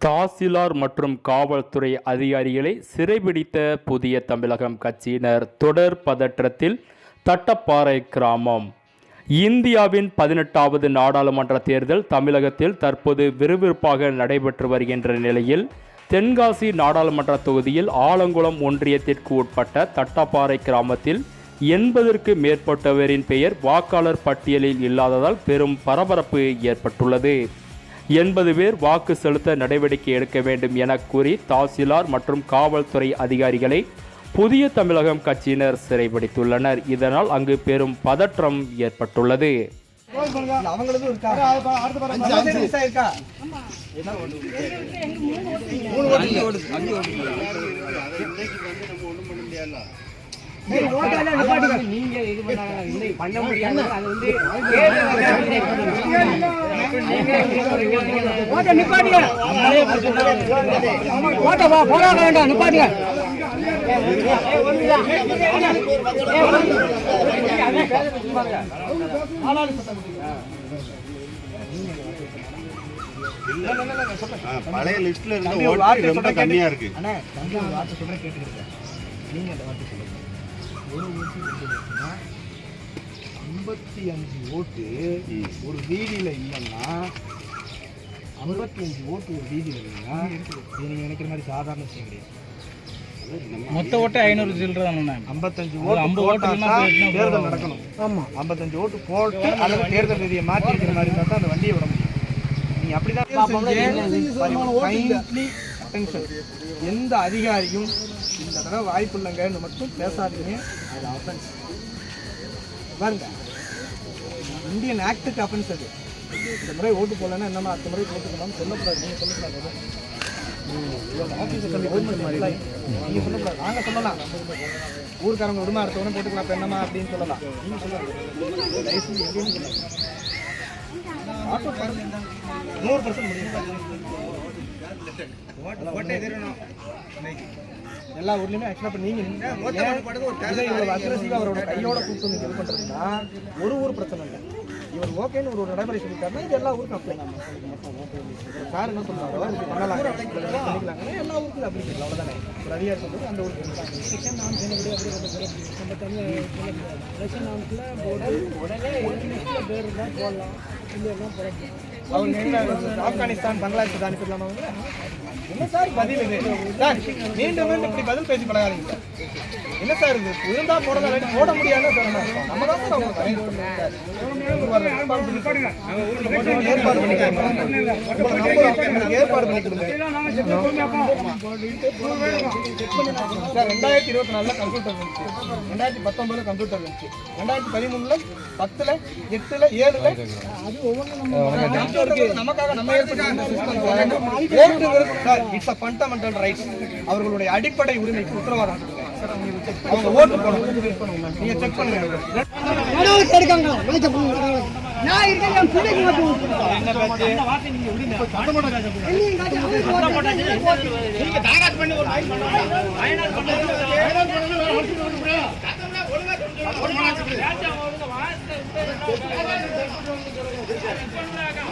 தாசிலார் மற்றும் காவல்துறை அதிகாரிகளை சிறைபிடித்த புதிய தமிழகம் கட்சியினர் தொடர் பதற்றத்தில் தட்டப்பாறை கிராமம். இந்தியாவின் பதினெட்டாவது நாடாளுமன்ற தேர்தல் தமிழகத்தில் தற்போது விறுவிறுப்பாக நடைபெற்று வருகின்ற நிலையில் தென்காசி நாடாளுமன்ற தொகுதியில் ஆலங்குளம் ஒன்றியத்திற்கு உட்பட்ட தட்டப்பாறை கிராமத்தில் எண்பதற்கு மேற்பட்டவரின் பெயர் வாக்காளர் பட்டியலில் இல்லாததால் பெரும் பரபரப்பு ஏற்பட்டுள்ளது. எண்பது பேர் வாக்கு செலுத்த நடவடிக்கை எடுக்க வேண்டும் என கூறி தாசில்தார் மற்றும் காவல்துறை அதிகாரிகளை புதிய தமிழகம் கட்சியினர் சிறைபிடித்துள்ளனர். இதனால் அங்கு பெரும் பதற்றம் ஏற்பட்டுள்ளது. நீங்க இது பண்ண முடியாது அது வந்து ஓட்டை நிப்பாட்டுங்க. ஓட்டை போ- போடாத வேண்டாம், நிப்பாட்டுங்க. பழைய லிஸ்ட்ல இருந்த ரொம்ப கம்மியா இருக்கு வார்த்தை. நீங்க அந்த வார்த்தை சொல்லுங்க. ஒரு ஓட்டுனா, ஐம்பத்தி அஞ்சு ஓட்டு. ஒரு வீதியில இல்லைன்னா ஐம்பத்தி அஞ்சு ஓட்டு ஒரு வீதியில இல்லைன்னா இது நீங்க நினைக்கிற மாதிரி சாதாரண விஷயம் கிடையாது. மொத்த ஓட்டு ஐநூறு சில்லற தானே ஐம்பத்தஞ்சு ஓட்டு 50 ஓட்டு தான் தேர்தல்? நடக்கணும். ஆமா. ஐம்பத்தஞ்சு ஓட்டு போட்டு அல்லது தேர்தல் விதியை மாற்றி இருக்கிற மாதிரி இருந்தா தான் அந்த வண்டியை விட முடியும். நீங்க அப்படிதான் kindly attention. எந்த அதிகாரியும் இந்த தடவை வாய்ப்பு இல்லைங்கன்னு மட்டும் பேசாதீங்க. அது அஃபென்ஸ் பாருங்க. இந்தியன் ஆக்டுக்கு அஃபென்ஸ் அது. இந்த முறை ஓட்டு போடலன்னா என்னமா அடுத்த முறை போட்டுக்கலாம்னு சொல்லக்கூடாது நீங்க சொல்லக்கூடாது. ஆஃபீஸர் சொல்லி கவர்மெண்ட் மாதிரி. நீங்க சொல்லக்கூடாது. நாங்க சொல்லலாம். ஊருக்காரங்க விடுமா அடுத்த உடனே போட்டுக்கலாம் இப்ப என்னமா அப்படின்னு சொல்லலாம். நீங்க சொல்லலாம். நூறு பர்சன்ட் எல்லா ஊர்லயுமே ஆக்சுவலா இப்ப நீங்க அக்ரெசிவா அவரோட கையோட கூப்பிட்டு நீங்க இது பண்றதுன்னா ஒரு ஊர் பிரச்சனை இல்லை. இவர் ஓகேன்னு ஒரு ஒரு நடைமுறை சொல்லிட்டாருன்னா இது எல்லா ஊருக்கும் அப்ளை சார் என்ன சொல்றாரோ பண்ணலாம். எல்லா ஊருக்கும் அப்படி இல்லை. அவ்வளவுதானே. ஒரு அதிகாரி சொல்றது அந்த ஊருக்கு அவங்க ஆப்கானிஸ்தான் பங்களாதேஷ் அனுப்பிடலாமா என்ன சார் பதில் இது. சார் மீண்டும் மீண்டும் இப்படி பதில் பேசி பழகாதீங்க சார். என்ன சார் இது? இருந்தா போடலாம் இல்லாட்டி போட முடியாதுன்னு சொல்லணும் நம்ம தான் சார் அவங்க தலையிட்டு இருக்கோம் சார். ஏற்பாடு பண்ணி கொடுங்க சார் ரெண்டாயிரத்தி இருபத்தி நாலுல கம்ப்யூட்டர் இருந்துச்சு ரெண்டாயிரத்தி பத்தொன்பதுல கம்ப்யூட்டர் இருந்துச்சு ரெண்டாயிரத்தி பதிமூணுல பத்துல எட்டுல ஏழுல கம்ப்யூட்டர் நமக்காக நம்ம அ ஃபண்டமெண்டல் ரைட் அவர்களுடைய அடிப்படை உரிமைக்கு உத்தரவாதம். அவங்க ஓட்டு போடணும். நீங்க செக் பண்ணுங்க. சத்தம் போடு.